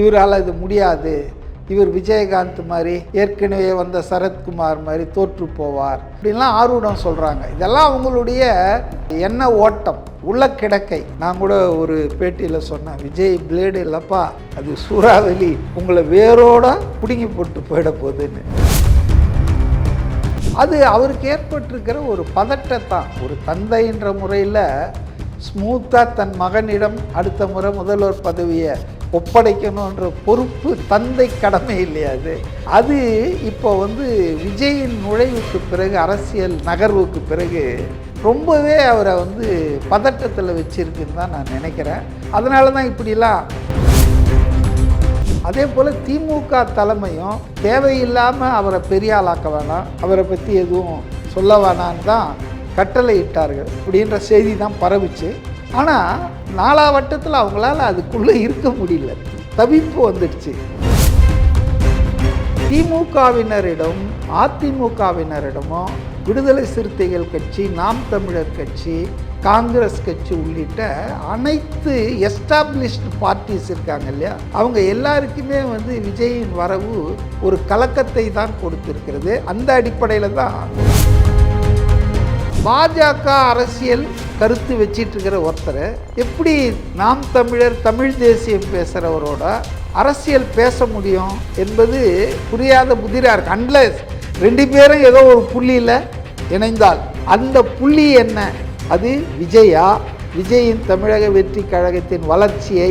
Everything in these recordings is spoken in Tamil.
இவரால் இது முடியாது. இவர் விஜயகாந்த் மாதிரி ஏற்கனவே வந்த சரத்குமார் மாதிரி தோற்று போவார். அப்படின்லாம் ஆர்வடம் சொல்கிறாங்க இதெல்லாம் அவங்களுடைய எண்ண ஓட்டம் உள்ள கிடக்கை. நான் கூட ஒரு பேட்டியில் சொன்னேன் விஜய் பிளேடு இல்லைப்பா அது சூறாவளி. உங்களை வேரோட பிடுங்கி போட்டு போயிட போகுதுன்னு. அது அவருக்கு ஏற்பட்டிருக்கிற ஒரு பதட்டத்தான் ஒரு தந்தைன்ற முறையில் ஸ்மூத்தாக தன் மகனிடம் அடுத்த முறை முதல்வர் பதவியை ஒப்படைக்கணுன்ற பொறுப்பு தந்தை கடமை இல்லையா அது? அது இப்போ வந்து விஜயின் நுழைவுக்கு பிறகு அரசியல் நகர்வுக்கு பிறகு ரொம்பவே அவரை வந்து பதட்டத்தில் வச்சிருக்குன்னு தான் நான் நினைக்கிறேன். அதனால தான் இப்படிலாம். அதே போல் திமுக தலைமையும் தேவையில்லாமல் அவரை பெரியாளாக்க வேணாம். அவரை பற்றி எதுவும் சொல்ல வேணான்னு தான் கட்டளை இட்டார்கள் அப்படின்ற செய்தி தான் பரவுச்சு. ஆனால் நாலாவட்டத்தில் அவங்களால அதுக்குள்ளே இருக்க முடியல. தவிப்பு வந்துடுச்சு. திமுகவினரிடம் அதிமுகவினரிடமும் விடுதலை சிறுத்தைகள் கட்சி நாம் தமிழர் கட்சி காங்கிரஸ் கட்சி உள்ளிட்ட அனைத்து எஸ்டாப்ளிஷ்டு பார்ட்டிஸ் இருக்காங்க இல்லையா? அவங்க எல்லாருக்குமே வந்து விஜயின் வரவு ஒரு கலக்கத்தை தான் கொடுத்திருக்கிறது. அந்த அடிப்படையில் தான் பாஜக அரசியல் கருத்து வச்சிட்டு இருக்கிற ஒருத்தர் எப்படி நாம் தமிழர் தமிழ் தேசியம் பேசுகிறவரோட அரசியல் பேச முடியும் என்பது புரியாத புதிராக இருக்கு. அன்லஸ் ரெண்டு பேரும் ஏதோ ஒரு புள்ளியில் இணைந்தால் அந்த புள்ளி என்ன? அது விஜயா? விஜயின் தமிழக வெற்றி கழகத்தின் வளர்ச்சியை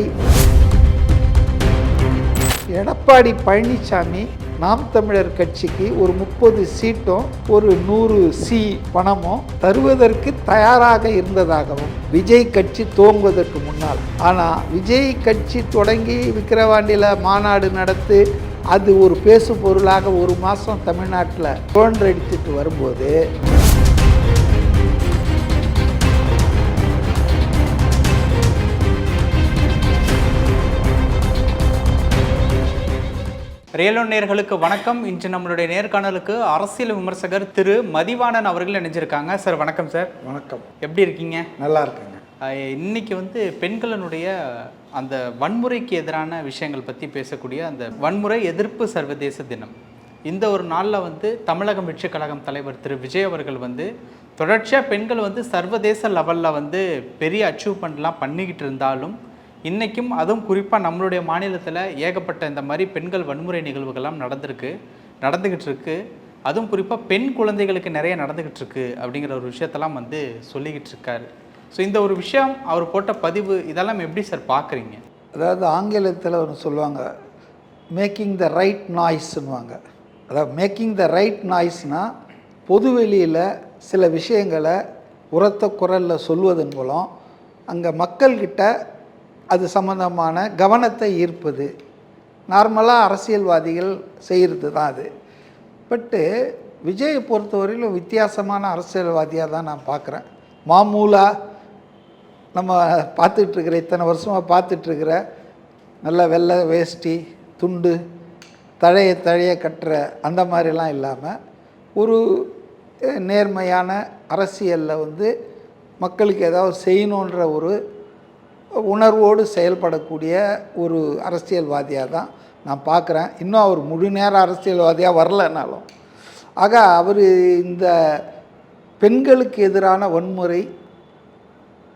எடப்பாடி பழனிசாமி நாம் தமிழர் கட்சிக்கு ஒரு முப்பது சீட்டும் ஒரு நூறு சி பணமும் தருவதற்கு தயாராக இருந்ததாகவும் விஜய் கட்சி துவங்குவதற்கு முன்னால். ஆனால் விஜய் கட்சி தொடங்கி விக்கிரவாண்டியில் மாநாடு நடத்து அது ஒரு பேசு பொருளாக ஒரு மாதம் தமிழ்நாட்டில் தோன்றடித்துட்டு வரும்போது ரியலோ நேர்களுக்கு வணக்கம். இன்று நம்மளுடைய நேர்காணலுக்கு அரசியல் விமர்சகர் திரு மதிவாணன் அவர்கள் இணைஞ்சிருக்காங்க. சார் வணக்கம் சார். வணக்கம். எப்படி இருக்கீங்க? நல்லா இருக்குங்க. இன்னைக்கு வந்து பெண்களினுடைய அந்த வன்முறைக்கு எதிரான விஷயங்கள் பற்றி பேசக்கூடிய அந்த வன்முறை எதிர்ப்பு சர்வதேச தினம். இந்த ஒரு நாளில் வந்து தமிழகம் வெற்றி கழகம் தலைவர் திரு விஜய் அவர்கள் வந்து தொடர்ச்சியாக பெண்கள் வந்து சர்வதேச லெவலில் வந்து பெரிய அச்சீவ்மெண்ட்லாம் பண்ணிக்கிட்டு இருந்தாலும் இன்றைக்கும் அதுவும் குறிப்பாக நம்மளுடைய மாநிலத்தில் ஏகப்பட்ட இந்த மாதிரி பெண்கள் வன்முறை நிகழ்வுகள்லாம் நடந்திருக்கு நடந்துக்கிட்டு இருக்கு அதுவும் குறிப்பாக பெண் குழந்தைகளுக்கு நிறைய நடந்துக்கிட்டு இருக்கு அப்படிங்கிற ஒரு விஷயத்தெல்லாம் வந்து சொல்லிக்கிட்டு இருக்காரு ஸோ இந்த ஒரு விஷயம் அவர் போட்ட பதிவு இதெல்லாம் எப்படி சார் பார்க்குறீங்க அதாவது ஆங்கிலத்தில் ஒன்று சொல்லுவாங்க மேக்கிங் த ரைட் நாய்ஸ்னுவாங்க அதாவது மேக்கிங் த ரைட் நாய்ஸ்னால் பொதுவெளியில் சில விஷயங்களை உரத்த குரலில் சொல்வதன் மூலம் அங்கே மக்கள்கிட்ட அது சம்மந்தமான கவனத்தை ஈர்ப்பது. நார்மலாக அரசியல்வாதிகள் செய்கிறது தான் அது. பட்டு விஜயை பொறுத்தவரையிலும் வித்தியாசமான அரசியல்வாதியாக தான் நான் பார்க்குறேன் மாமூலாக நம்ம பார்த்துட்ருக்கிற இத்தனை வருஷமாக பார்த்துட்ருக்கிற நல்ல வெள்ளை வேஷ்டி துண்டு தழைய தழைய கட்டுற அந்த மாதிரிலாம் இல்லாமல் ஒரு நேர்மையான அரசியலில் வந்து மக்களுக்கு ஏதாவது செய்யணுன்ற ஒரு உணர்வோடு செயல்படக்கூடிய ஒரு அரசியல்வாதியாக தான் நான் பார்க்குறேன். இன்னும் அவர் முழு நேர அரசியல்வாதியாக வரலனாலும் ஆக அவர் இந்த பெண்களுக்கு எதிரான வன்முறை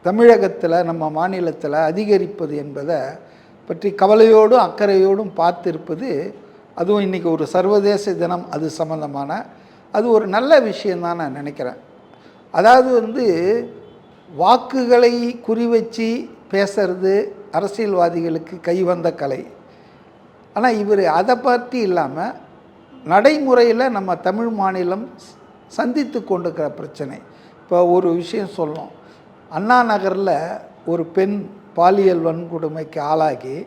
தமிழகத்தில் நம்ம மாநிலத்தில் அதிகரிப்பது என்பதை பற்றி கவலையோடும் அக்கறையோடும் பார்த்திருப்பது அதுவும் இன்றைக்கி ஒரு சர்வதேச தினம் அது சம்மந்தமான அது ஒரு நல்ல விஷயந்தான் நான் நினைக்கிறேன். அதாவது வந்து வாக்குகளை குறிவச்சு பேசுறது அரசியல்வாதிகளுக்கு கைவந்த கலை. ஆனால் இவர் அதை பற்றி இல்லாமல் நடைமுறையில் நம்ம தமிழ் மாநிலம் சந்தித்து கொண்டிருக்கிற பிரச்சனை. இப்போ ஒரு விஷயம் சொல்லணும். அண்ணா நகரில் ஒரு பெண் பாலியல் வன்கொடுமைக்கு ஆளாகி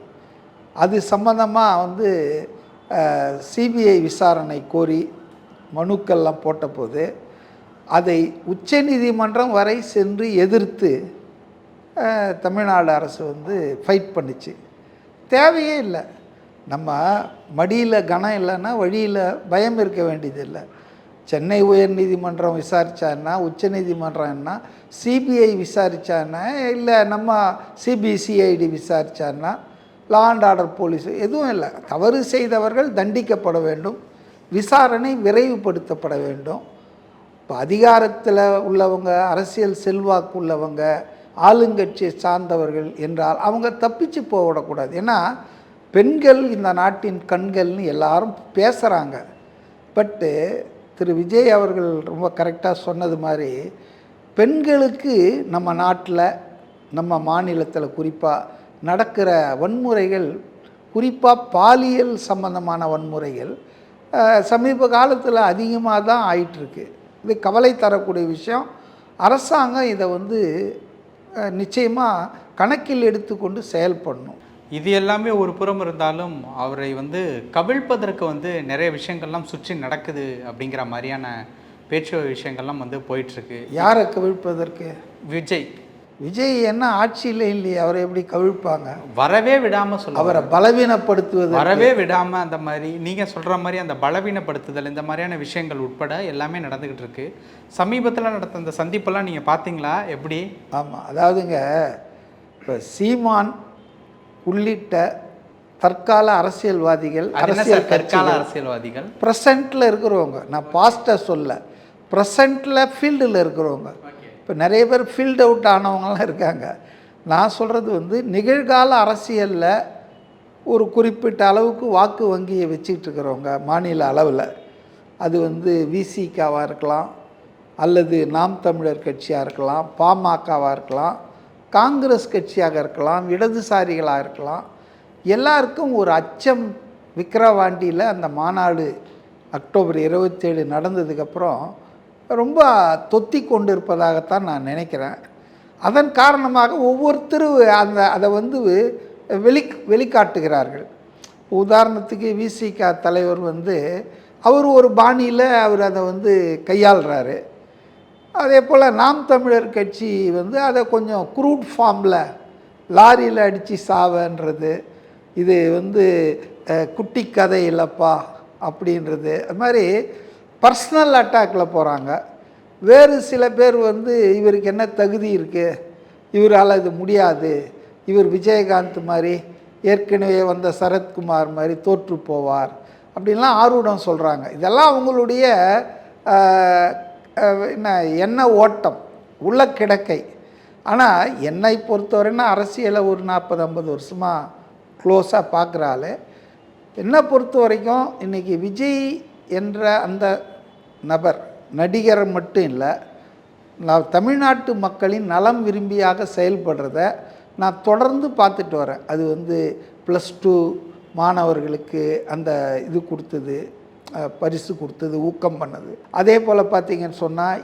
அது சம்பந்தமாக வந்து சிபிஐ விசாரணை கோரி மனுக்கள்லாம் போட்டபோது அதை உச்சநீதிமன்றம் வரை சென்று எதிர்த்து தமிழ்நாடு அரசு வந்து ஃபைட் பண்ணுச்சு. தேவையே இல்லை. நம்ம மடியில் கனம் இல்லைன்னா வழியில் பயம் இருக்க வேண்டியதில்லை சென்னை உயர்நீதிமன்றம் விசாரித்தான்னா உச்சநீதிமன்றம் என்ன சிபிஐ விசாரித்தான்னா இல்லை நம்ம சிபிசிஐடி விசாரித்தான்னா லா அண்ட் ஆர்டர் போலீஸ் எதுவும் இல்லை. தவறு செய்தவர்கள் தண்டிக்கப்பட வேண்டும். விசாரணை விரைவுபடுத்தப்பட வேண்டும். இப்போ அதிகாரத்தில் உள்ளவங்க அரசியல் செல்வாக்கு உள்ளவங்க ஆளுங்கட்சியை சார்ந்தவர்கள் என்றால் அவங்க தப்பிச்சு போகக்கூடாது. ஏன்னா பெண்கள் இந்த நாட்டின் கண்கள்னு எல்லாரும் பேசுகிறாங்க பட்டு திரு விஜய் அவர்கள் ரொம்ப கரெக்டாக சொன்னது மாதிரி பெண்களுக்கு நம்ம நாட்டில் நம்ம மாநிலத்தில் குறிப்பாக நடக்கிற வன்முறைகள் குறிப்பாக பாலியல் சம்பந்தமான வன்முறைகள் சமீப காலத்தில் அதிகமாக தான் ஆயிட்டுருக்கு. இது கவலை தரக்கூடிய விஷயம். அரசாங்கம் இதை வந்து நிச்சயமாக கணக்கில் எடுத்துக்கொண்டு செயல்படணும். இது எல்லாமே ஒரு புறம் இருந்தாலும் அவரை வந்து கவிழ்ப்பதற்கு வந்து நிறைய விஷயங்கள்லாம் சுற்றி நடக்குது அப்படிங்கிற மாதிரியான பேச்சு விஷயங்கள்லாம் வந்து போயிட்டுருக்கு. யாரை கவிழ்ப்பதற்கு? விஜய். விஜய் என்ன ஆட்சியில் இல்லையே அவரை எப்படி கவிழ்ப்பாங்க? வரவே விடாமல் சொல்ல அவரை பலவீனப்படுத்துவது வரவே விடாமல் அந்த மாதிரி நீங்கள் சொல்கிற மாதிரி அந்த பலவீனப்படுத்துதல் இந்த மாதிரியான விஷயங்கள் உட்பட எல்லாமே நடந்துக்கிட்டு இருக்கு. சமீபத்தில் நடந்த அந்த சந்திப்பெல்லாம் நீங்கள் பார்த்தீங்களா? எப்படி? ஆமாம் அதாவதுங்க இப்போ சீமான் உள்ளிட்ட தற்கால அரசியல்வாதிகள் அரசியல் தற்கால அரசியல்வாதிகள்? ப்ரெசண்ட்டில் இருக்கிறவங்க நான் பாஸ்ட்டை சொல்ல ப்ரெசண்ட்டில் ஃபீல்டில் இருக்கிறவங்க. இப்போ நிறைய பேர் ஃபீல்ட் அவுட் ஆனவங்களாம் இருக்காங்க. நான் சொல்கிறது வந்து நிகழ்கால அரசியலில் ஒரு குறிப்பிட்ட அளவுக்கு வாக்கு வங்கியை வச்சுக்கிட்டு இருக்கிறவங்க மாநில அளவில். அது வந்து விசிகாவாக இருக்கலாம் அல்லது நாம் தமிழர் கட்சியாக இருக்கலாம் பாமகவாக இருக்கலாம் காங்கிரஸ் கட்சியாக இருக்கலாம் இடதுசாரிகளாக இருக்கலாம். எல்லாருக்கும் ஒரு அச்சம் விக்கிரவாண்டியில் அந்த மாநாடு அக்டோபர் இருபத்தேழு நடந்ததுக்கப்புறம் ரொம்ப தொத்தி கொண்டு இருப்பதாகத்தான் நான் நினைக்கிறேன். அதன் காரணமாக ஒவ்வொருத்தரும் அந்த அதை வந்து வெளி வெளிக்காட்டுகிறார்கள். உதாரணத்துக்கு விசிக தலைவர் வந்து அவர் ஒரு பாணியில் அவர் அதை வந்து கையாளுறாரு. அதே போல் நாம் தமிழர் கட்சி வந்து அதை கொஞ்சம் குரூட் ஃபார்மில் லாரியில் அடித்து சாவன்றது இது வந்து குட்டி கதை இல்லைப்பா அப்படின்றது. அது மாதிரி பர்சனல் அட்டாக்கில் போகிறாங்க வேறு சில பேர் வந்து இவருக்கு என்ன தகுதி இருக்குது இவரால் இது முடியாது. இவர் விஜயகாந்த் மாதிரி ஏற்கனவே வந்த சரத்குமார் மாதிரி தோற்று போவார். அப்படின்லாம் ஆர்வடம் சொல்கிறாங்க இதெல்லாம் அவங்களுடைய என்ன என்ன எண்ண ஓட்டம் உள்ள கிடக்கை. ஆனால் என்னை பொறுத்தவரைன்னா அரசியலை ஒரு நாற்பது ஐம்பது வருஷமாக க்ளோஸாக பார்க்குறாள். என்னை பொறுத்த வரைக்கும் இன்றைக்கி விஜய் என்ற அந்த நபர் நடிகர் மட்டும் இல்லை நான் தமிழ்நாட்டு மக்களின் நலம் விரும்பியாக செயல்படுறத நான் தொடர்ந்து பார்த்துட்டு வரேன். அது வந்து ப்ளஸ் டூ மாணவர்களுக்கு அந்த இது கொடுத்தது பரிசு கொடுத்தது ஊக்கம் பண்ணது. அதே போல் பார்த்தீங்கன்னு சொன்னால்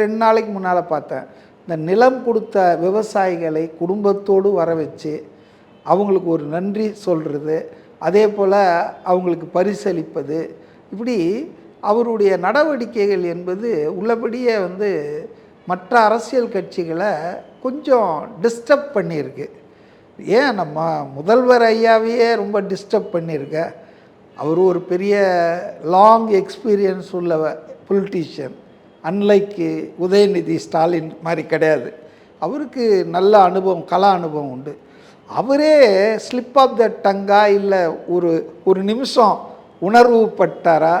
ரெண்டு நாளைக்கு முன்னால் பார்த்தேன். இந்த நிலம் கொடுத்த விவசாயிகளை குடும்பத்தோடு வர வச்சு அவங்களுக்கு ஒரு நன்றி சொல்கிறது அதே போல் அவங்களுக்கு பரிசளிப்பது இப்படி அவருடைய நடவடிக்கைகள் என்பது உள்ளபடியே வந்து மற்ற அரசியல் கட்சிகளை கொஞ்சம் டிஸ்டர்ப் பண்ணியிருக்கு. ஏன் நம்ம முதல்வர் ஐயாவையே ரொம்ப டிஸ்டர்ப் பண்ணியிருக்க? அவர் ஒரு பெரிய லாங் எக்ஸ்பீரியன்ஸ் உள்ள பொலிட்டீஷியன் அன்லைக்கு உதயநிதி ஸ்டாலின் மாதிரி கிடையாது. அவருக்கு நல்ல அனுபவம் கலா அனுபவம் உண்டு. அவரே ஸ்லிப் ஆஃப் த டங்கா இல்லை ஒரு ஒரு நிமிஷம் உணர்வுப்பட்டாரா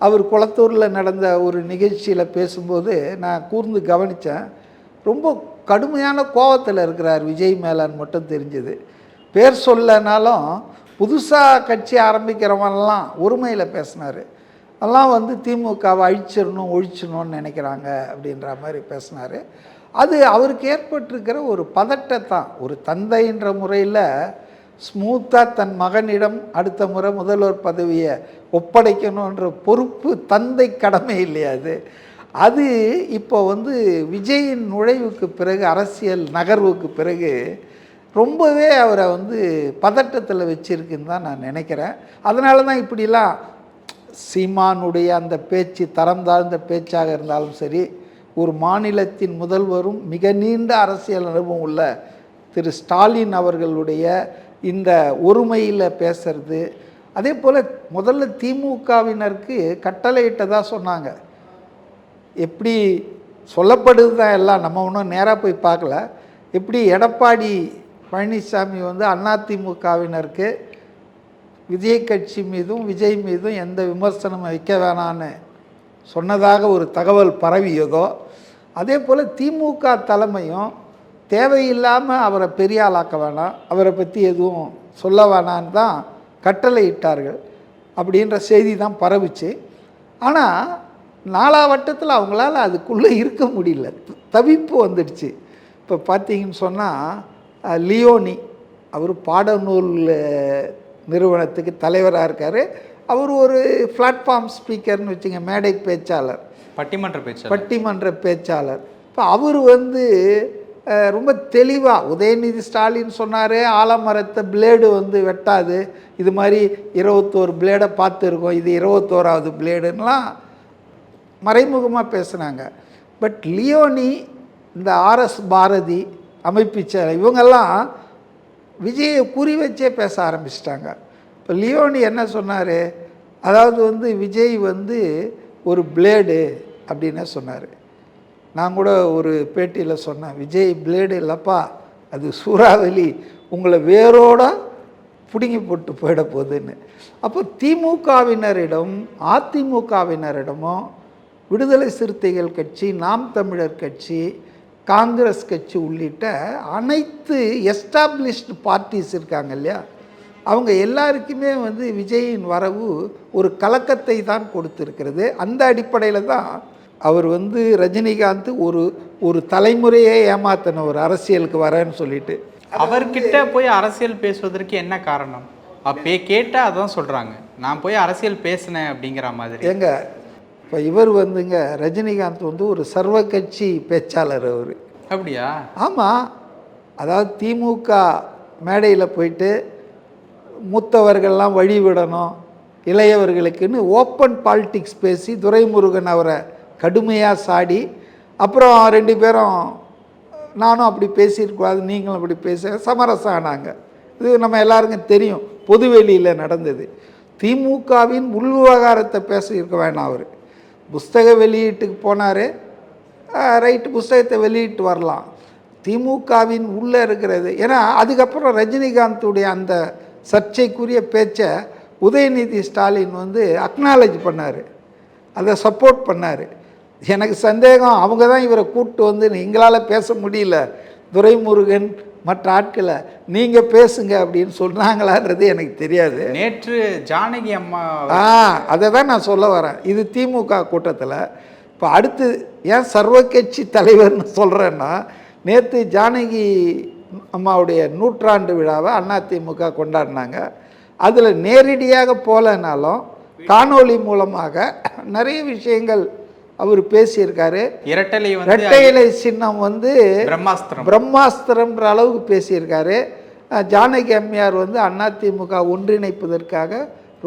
அவர் குளத்தூரில் நடந்த ஒரு நிகழ்ச்சியில் பேசும்போது நான் கூர்ந்து கவனித்தேன் ரொம்ப கடுமையான கோவத்தில் இருக்கிறார் விஜய் மேலான் மட்டும் தெரிஞ்சது. பேர் சொல்லனாலும் புதுசாக கட்சி ஆரம்பிக்கிறவன்லாம் ஒருமையில் பேசினார். எல்லாம் வந்து திமுகவை அழிச்சிடணும் ஒழிச்சிடணும்னு நினைக்கிறாங்க அப்படின்ற மாதிரி பேசினார். அது அவருக்கு ஏற்பட்டிருக்கிற ஒரு பதட்டத்தான் ஒரு தந்தைன்ற முறையில் ஸ்மூத்தாக தன் மகனிடம் அடுத்த முறை முதல்வர் பதவியை ஒப்படைக்கணுன்ற பொறுப்பு தந்தை கடமை இல்லையா அது? அது இப்போ வந்து விஜயின் நுழைவுக்கு பிறகு அரசியல் நகர்வுக்கு பிறகு ரொம்பவே அவரை வந்து பதட்டத்தில் வச்சிருக்குன்னு தான் நான் நினைக்கிறேன். அதனால தான் இப்படிலாம் சீமானுடைய அந்த பேச்சு தரம் தாழ்ந்த பேச்சாக இருந்தாலும் சரி ஒரு மாநிலத்தின் முதல்வரும் மிக நீண்ட அரசியல் அனுபவம் உள்ள திரு ஸ்டாலின் அவர்களுடைய இந்த ஒருமையில் பேசுறது. அதே போல் முதல்ல திமுகவினருக்கு கட்டளையிட்டதாக சொன்னாங்க. எப்படி சொல்லப்படுது தான் எல்லாம் நம்ம ஒன்றும் நேராக போய் பார்க்கல. எப்படி எடப்பாடி பழனிசாமி வந்து அதிமுகவினருக்கு விஜய் கட்சி மீதும் விஜய் மீதும் எந்த விமர்சனம் வைக்க வேணான்னு சொன்னதாக ஒரு தகவல் பரவியதோ அதே போல் திமுக தலைமையும் தேவையில்லாமல் அவரை பெரிய ஆளாக்க வேணாம். அவரை பற்றி எதுவும் சொல்ல வேணான்னு தான் கட்டளை இட்டார்கள். அப்படின்ற செய்தி தான் பரவுச்சு. ஆனால் நாலாவட்டத்தில் அவங்களால அதுக்குள்ளே இருக்க முடியல. தவிப்பு வந்துடுச்சு. இப்போ பார்த்தீங்கன்னு சொன்னால் லியோனி அவர் பாடநூல் நிறுவனத்துக்கு தலைவராக இருக்கார். அவர் ஒரு பிளாட்ஃபார்ம் ஸ்பீக்கர்னு வச்சுங்க மேடை பேச்சாளர். பட்டிமன்ற பேச்சு பட்டிமன்ற பேச்சாளர். இப்போ அவர் வந்து ரொம்ப தெளிவாக உதயநிதி ஸ்டாலின் சொன்னார் ஆலமரத்தை பிளேடு வந்து வெட்டாது இது மாதிரி இருபத்தோரு பிளேடை பார்த்துருக்கோம் இது இருபத்தோராவது பிளேடுன்னெலாம் மறைமுகமாக பேசுனாங்க. பட் லியோனி இந்த ஆர்எஸ் பாரதி அமைப்பிச்சர் இவங்கெல்லாம் விஜயை குறி வச்சே பேச ஆரம்பிச்சிட்டாங்க. இப்போ லியோனி என்ன சொன்னார் அதாவது வந்து விஜய் வந்து ஒரு பிளேடு அப்படின்னு சொன்னார். நான் கூட ஒரு பேட்டியில் சொன்னேன் விஜய் பிளேடு இல்லைப்பா அது சூறாவளி உங்களை வேரோட பிடுங்கி போட்டு போயிட போகுதுன்னு. அப்போ திமுகவினரிடம் அதிமுகவினரிடமும் விடுதலை சிறுத்தைகள் கட்சி நாம் தமிழர் கட்சி காங்கிரஸ் கட்சி உள்ளிட்ட அனைத்து எஸ்டாப்ளிஷ்டு பார்ட்டிஸ் இருக்காங்க இல்லையா? அவங்க எல்லாருக்குமே வந்து விஜயின் வரவு ஒரு கலக்கத்தை தான் கொடுத்துருக்கிறது. அந்த அடிப்படையில் தான் அவர் வந்து ரஜினிகாந்த் ஒரு ஒரு தலைமுறையே ஏமாத்தின ஒரு அரசியலுக்கு வரேன்னு சொல்லிட்டு. அவர்கிட்ட போய் அரசியல் பேசுவதற்கு என்ன காரணம்? அப்பே கேட்டால் அதான் சொல்கிறாங்க நான் போய் அரசியல் பேசினேன் அப்படிங்கிற மாதிரி. ஏங்க இப்போ இவர் வந்துங்க ரஜினிகாந்த் வந்து ஒரு சர்வ கட்சி பேச்சாளர் அவர். அப்படியா? ஆமாம் அதாவது திமுக மேடையில் போயிட்டு மூத்தவர்கள்லாம் வழிவிடணும் இளையவர்களுக்குன்னு ஓப்பன் பாலிடிக்ஸ் பேசி துரைமுருகன் அவரை கடுமையாக சாடி அப்புறம் ரெண்டு பேரும் நானும் அப்படி பேசியிருக்கூடாது நீங்களும் அப்படி பேச சமரசம் ஆனாங்க இது நம்ம எல்லாருக்கும் தெரியும். பொதுவெளியில் நடந்தது. திமுகவின் உள் விவகாரத்தை பேச வேணாம் அவர். புஸ்தக வெளியீட்டுக்கு போனார். ரைட்டு புஸ்தகத்தை வெளியிட்டு வரலாம். திமுகவின் உள்ளே இருக்கிறது. ஏன்னா அதுக்கப்புறம் ரஜினிகாந்துடைய அந்த சர்ச்சைக்குரிய பேச்சை உதயநிதி ஸ்டாலின் வந்து அக்னாலஜ் பண்ணார். அதை சப்போர்ட் பண்ணார். எனக்கு சந்தேகம் அவங்க தான் இவரை கூப்பிட்டு வந்து எங்களால் பேச முடியல. துரைமுருகன் மற்ற ஆட்களை நீங்கள் பேசுங்க அப்படின்னு சொன்னாங்களான்றது எனக்கு தெரியாது. நேற்று ஜானகி அம்மா ஆ அதை தான் நான் சொல்ல வரேன். இது திமுக கூட்டத்தில். இப்போ அடுத்து ஏன் சர்வ கட்சி தலைவர்னு சொல்கிறேன்னா நேற்று ஜானகி அம்மாவுடைய நூற்றாண்டு விழாவை அதிமுக கொண்டாடினாங்க. அதில் நேரடியாக போகலனாலும் காணொளி மூலமாக நிறைய விஷயங்கள் அவர் பேசியிருக்காரு. இரட்டலை வந்து இரட்டை இலை சின்னம் வந்து பிரம்மாஸ்திரம். பிரம்மாஸ்திரம்ன்ற அளவுக்கு பேசியிருக்காரு. ஜானகி அம்மையார் வந்து அதிமுக ஒன்றிணைப்பதற்காக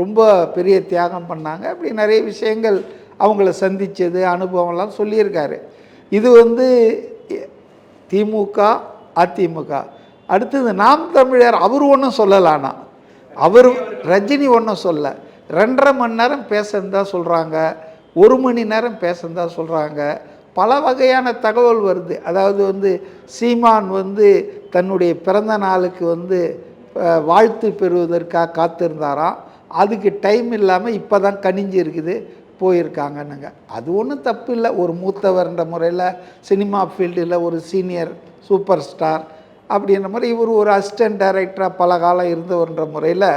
ரொம்ப பெரிய தியாகம் பண்ணாங்க. அப்படி நிறைய விஷயங்கள் அவங்கள சந்தித்தது அனுபவம்லாம் சொல்லியிருக்காரு. இது வந்து திமுக அதிமுக. அடுத்தது நாம் தமிழர் அவர் ஒன்றும் சொல்லலானா? அவர் ரஜினி ஒன்றும் சொல்ல. ரெண்டரை மணி நேரம் பேசுறதா சொல்கிறாங்க ஒரு மணி நேரம் பேசுறதா சொல்கிறாங்க பல வகையான தகவல் வருது. அதாவது வந்து சீமான் வந்து தன்னுடைய பிறந்த நாளுக்கு வந்து வாழ்த்து பெறுவதற்காக காத்திருந்தாராம். அதுக்கு டைம் இல்லாமல் இப்போ தான் கனிஞ்சு இருக்குது போயிருக்காங்கன்னுங்க. அது ஒன்றும் தப்பு இல்லை. ஒரு மூத்தவர்ன்ற முறையில் சினிமா ஃபீல்டில் ஒரு சீனியர் சூப்பர் ஸ்டார் அப்படின்ற மாதிரி இவர் ஒரு அசிஸ்டன்ட் டைரக்டராக பல காலம் இருந்தவர்ன்ற முறையில்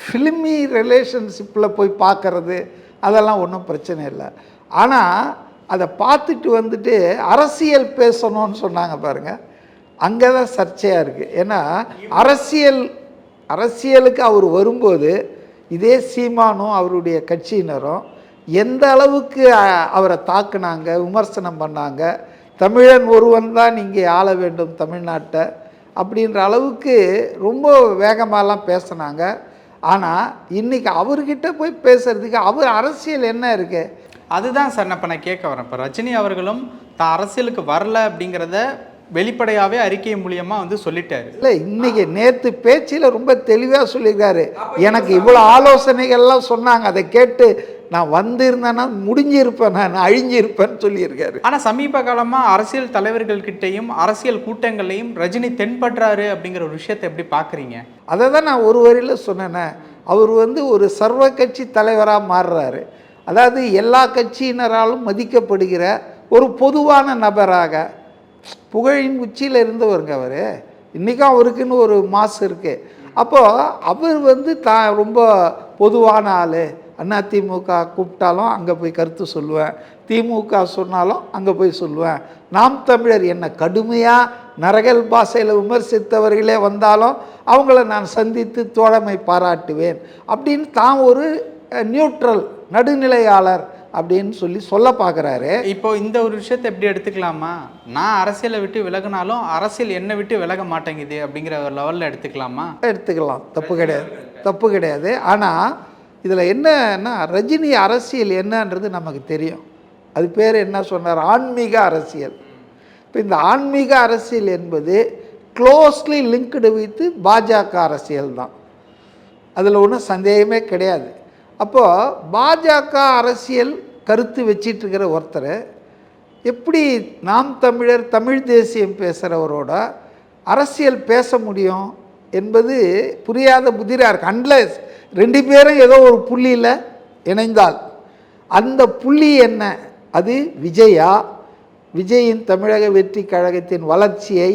ஃபிலிமி ரிலேஷன்ஷிப்பில் போய் பார்க்குறது அதெல்லாம் ஒன்றும் பிரச்சனை இல்லை. ஆனால் அதை பார்த்துட்டு வந்துட்டு அரசியல் பேசணும்னு சொன்னாங்க பாருங்கள் அங்கே தான் சர்ச்சையாக இருக்குது ஏன்னா அரசியல் அரசியலுக்கு அவர் வரும்போது இதே சீமானும் அவருடைய கட்சியினரும் எந்த அளவுக்கு அவரை தாக்குனாங்க விமர்சனம் பண்ணாங்க தமிழன் ஒருவன் தான் இங்கே ஆள வேண்டும் தமிழ்நாட்டை அப்படின்ற அளவுக்கு ரொம்ப வேகமாகலாம் பேசினாங்க. ஆனால் இன்றைக்கி அவர்கிட்ட போய் பேசுறதுக்கு அவர் அரசியல் என்ன இருக்குது அதுதான் சார் நான் இப்போ நான் கேட்க வரேன். இப்போ ரஜினி அவர்களும் தான் அரசியலுக்கு வரல அப்படிங்கிறத வெளிப்படையாவே அறிக்கை மூலியமா வந்து சொல்லிட்டாரு. இல்லை இன்னைக்கு நேற்று பேச்சில் ரொம்ப தெளிவாக சொல்லியிருக்காரு. எனக்கு இவ்வளோ ஆலோசனைகள்லாம் சொன்னாங்க. அதை கேட்டு நான் வந்திருந்தேன்னா முடிஞ்சிருப்பேன் நான் அழிஞ்சிருப்பேன்னு சொல்லியிருக்காரு. ஆனா சமீப காலமா அரசியல் தலைவர்கள்கிட்டயும் அரசியல் கூட்டங்களையும் ரஜினி தென்படுறாரு அப்படிங்கிற ஒரு விஷயத்தை எப்படி பாக்குறீங்க? அதை தான் நான் ஒரு வரியில் சொன்னேனே அவர் வந்து ஒரு சர்வ கட்சி தலைவராக மாறுறாரு. அதாவது எல்லா கட்சியினராலும் மதிக்கப்படுகிற ஒரு பொதுவான நபராக புகழின் உச்சியில் இருந்தவருங்க அவர். இன்றைக்கும் அவருக்குன்னு ஒரு மாசு இருக்குது அப்போது அவர் வந்து தான் ரொம்ப பொதுவான ஆள். அண்ணா திமுக கூப்பிட்டாலும் அங்கே போய் கருத்து சொல்லுவேன். திமுக சொன்னாலும் அங்கே போய் சொல்லுவேன். நாம் தமிழர் என்ன கடுமையாக நரகல் பாஷையில் விமர்சித்தவர்களே வந்தாலும் அவங்கள நான் சந்தித்து தோழமை பாராட்டுவேன். அப்படின்னு தான் ஒரு நியூட்ரல் நடுநிலையாளர் அப்படின்னு சொல்லி சொல்ல பார்க்குறாரு இப்போ இந்த ஒரு விஷயத்தை எப்படி எடுத்துக்கலாமா? நான் அரசியலை விட்டு விலகினாலும் அரசியல் என்னை விட்டு விலக மாட்டேங்குது அப்படிங்கிற ஒரு லெவல்ல எடுத்துக்கலாமா? எடுத்துக்கலாம். தப்பு கிடையாது. தப்பு கிடையாது. ஆனால் இதில் என்னன்னா ரஜினி அரசியல் என்னன்றது நமக்கு தெரியும். அது பேர் என்ன சொன்னார்? ஆன்மீக அரசியல். இப்போ இந்த ஆன்மீக அரசியல் என்பது க்ளோஸ்லி லிங்க்டு வைத்து பாஜக அரசியல் தான். அதில் ஒன்றும் சந்தேகமே கிடையாது. அப்போது பாஜக அரசியல் கருத்து வச்சிட்ருக்கிற ஒருத்தர் எப்படி நாம் தமிழர் தமிழ் தேசியம் பேசுகிறவரோட அரசியல் பேச முடியும்? என்பது புரியாத புதிராக இருக்குது அன்லஸ் ரெண்டு பேரும் ஏதோ ஒரு புள்ளியில் இணைந்தால். அந்த புள்ளி என்ன? அது விஜயா. விஜயின் தமிழக வெற்றி கழகத்தின் வளர்ச்சியை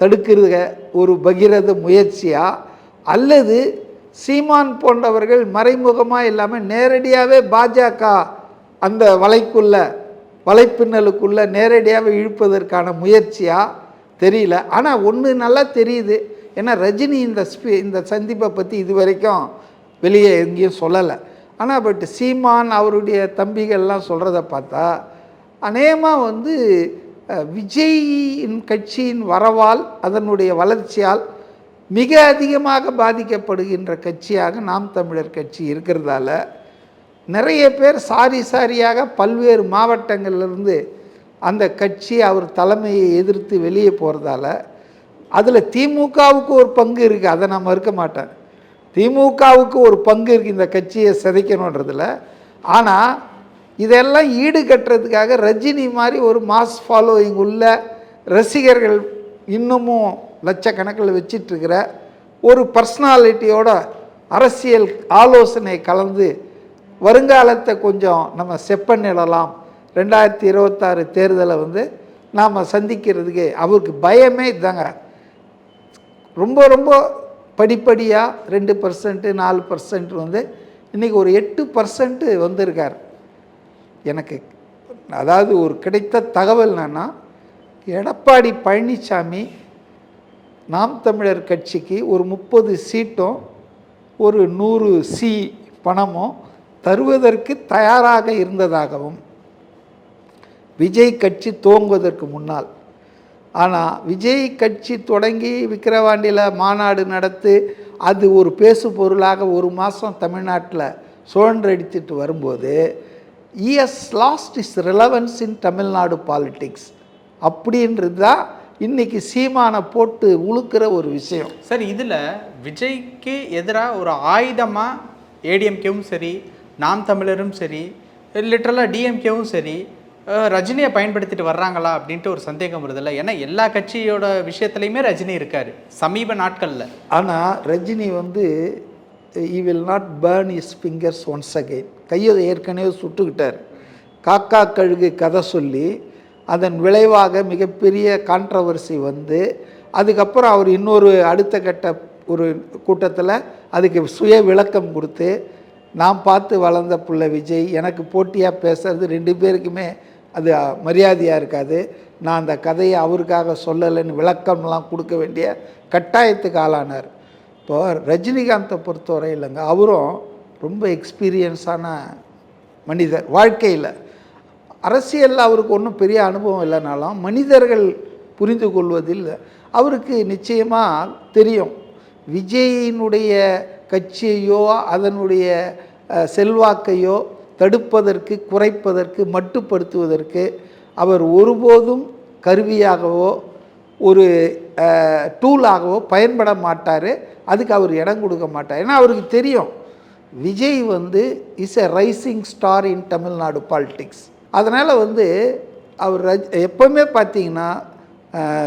தடுக்கிற ஒரு பகிரத முயற்சியா? அல்லது சீமான் போன்றவர்கள் மறைமுகமாக இல்லாமல் நேரடியாகவே பாஜக அந்த வலைக்குள்ள வலைப்பின்னலுக்குள்ளே நேரடியாக இழுப்பதற்கான முயற்சியாக தெரியல. ஆனால் ஒன்று நல்லா தெரியுது. ஏன்னா ரஜினி இந்த ஸ்பீ இந்த சந்திப்பை பற்றி இது வரைக்கும் வெளியே எங்கேயும் சொல்லலை. ஆனால் பட் சீமான் அவருடைய தம்பிகள்லாம் சொல்கிறத பார்த்தா அநேகமாக வந்து விஜயின் கட்சியின் வரவால் அதனுடைய வளர்ச்சியால் மிக அதிகமாக பாதிக்கப்படுகின்ற கட்சியாக நாம் தமிழர் கட்சி இருக்கிறதால நிறைய பேர் சாரி சாரியாக பல்வேறு மாவட்டங்கள்லேருந்து அந்த கட்சி அவர் தலைமையை எதிர்த்து வெளியே போகிறதால அதில் திமுகவுக்கு ஒரு பங்கு இருக்குது அதை நான் மறுக்க மாட்டேன். திமுகவுக்கு ஒரு பங்கு இருக்குது இந்த கட்சியை சிதைக்கணுன்றதுல. ஆனால் இதெல்லாம் ஈடு கட்டுறதுக்காக ரஜினி மாதிரி ஒரு மாஸ் ஃபாலோயிங் உள்ள ரசிகர்கள் இன்னமும் லட்சக்கணக்கில் வச்சிட்ருக்கிற ஒரு பர்சனாலிட்டியோட அரசியல் ஆலோசனை கலந்து வருங்காலத்தை கொஞ்சம் நம்ம செப்பண்ணிடலாம் ரெண்டாயிரத்தி இருபத்தாறு தேர்தலை வந்து நாம் சந்திக்கிறதுக்கு அவருக்கு பயமே இதாங்க ரொம்ப ரொம்ப படிப்படியாக ரெண்டு பர்சன்ட்டு நாலு பர்சன்ட் வந்து இன்றைக்கி ஒரு எட்டு பர்சன்ட்டு வந்திருக்கார். எனக்கு அதாவது ஒரு கிடைத்த தகவல் என்னன்னா எடப்பாடி பழனிசாமி நாம் தமிழர் கட்சிக்கு ஒரு முப்பது சீட்டும் ஒரு நூறு சி பணமும் தருவதற்கு தயாராக இருந்ததாகவும் விஜய் கட்சி துவங்குவதற்கு முன்னால் ஆனால் விஜய் கட்சி தொடங்கி விக்கிரவாண்டியில் மாநாடு நடத்து அது ஒரு பேசு பொருளாக ஒரு மாதம் தமிழ்நாட்டில் சுழன்றடித்துட்டு வரும்போது ES lost is relevance in Tamil Nadu politics அப்படின்றது தான் இன்னைக்கு சீமானை போட்டு உழுக்கிற ஒரு விஷயம். சார் இதில் விஜய்க்கு எதிராக ஒரு ஆயுதமாக ஏடிஎம்கேவும் சரி நாம் தமிழரும் சரி லிட்டரலாக டிஎம்கேவும் சரி ரஜினியை பயன்படுத்திட்டு வர்றாங்களா அப்படின்ட்டு ஒரு சந்தேகம் வருதுல்ல. ஏன்னா எல்லா கட்சியோட விஷயத்துலையுமே ரஜினி இருக்காரு சமீப நாட்களில். ஆனால் ரஜினி வந்து he will not burn his fingers once again கையை ஏற்கனவே சுட்டுக்கிட்டார். காக்கா கழுகு கதை சொல்லி அதன் விளைவாக மிகப்பெரிய கான்ட்ரவர்சி வந்து அதுக்கப்புறம் அவர் இன்னொரு அடுத்த கட்ட ஒரு கூட்டத்தில் அதுக்கு சுய விளக்கம் கொடுத்து நான் பார்த்து வளர்ந்த புள்ள விஜய் எனக்கு போட்டியாக பேசுறது ரெண்டு பேருக்குமே அது மரியாதையாக இருக்காது. நான் அந்த கதையை அவருக்காக சொல்லலைன்னு விளக்கம்லாம் கொடுக்க வேண்டிய கட்டாயத்துக்கு ஆளானார். இப்போ ரஜினிகாந்தை பொறுத்தவரை இல்லைங்க அவரும் ரொம்ப எக்ஸ்பீரியன்ஸான மனிதர் வாழ்க்கையில். அரசியலில் அவருக்கு ஒன்றும் பெரிய அனுபவம் இல்லைனாலும் மனிதர்கள் புரிந்து கொள்வதில் அவருக்கு நிச்சயமாக தெரியும். விஜயினுடைய கட்சியையோ அதனுடைய செல்வாக்கையோ தடுப்பதற்கு குறைப்பதற்கு மட்டுப்படுத்துவதற்கு அவர் ஒருபோதும் கருவியாகவோ ஒரு டூலாகவோ பயன்பட மாட்டார். அதுக்கு அவர் இடம் கொடுக்க மாட்டார். ஏன்னா அவருக்கு தெரியும் விஜய் வந்து is a rising star in Tamil Nadu politics அதனால் வந்து அவர் ரஜ் எப்போவுமே பார்த்தீங்கன்னா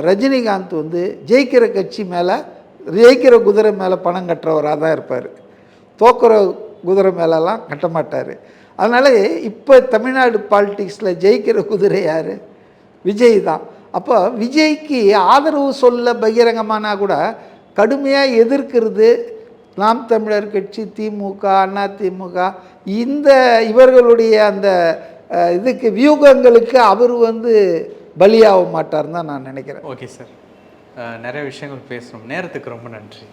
ரஜினிகாந்த் வந்து ஜெயிக்கிற கட்சி மேலே ஜெயிக்கிற குதிரை மேலே பணம் கட்டுறவராக தான் இருப்பார். தோக்குற குதிரை மேலெல்லாம் கட்ட மாட்டார். அதனால் இப்போ தமிழ்நாடு பாலிடிக்ஸில் ஜெயிக்கிற குதிரை யார்? விஜய் தான். அப்போ விஜய்க்கு ஆதரவு சொல்ல பகிரங்கமானா கூட கடுமையாக எதிர்க்கிறது நாம் தமிழர் கட்சி திமுக அண்ணா திமுக. இந்த இவர்களுடைய அந்த இதுக்கு வியூகங்களுக்கு அவர் வந்து பலியாக மாட்டார்னு தான் நான் நினைக்கிறேன். Okay sir. நிறைய விஷயங்கள் பேசணும் நேரத்துக்கு ரொம்ப நன்றி.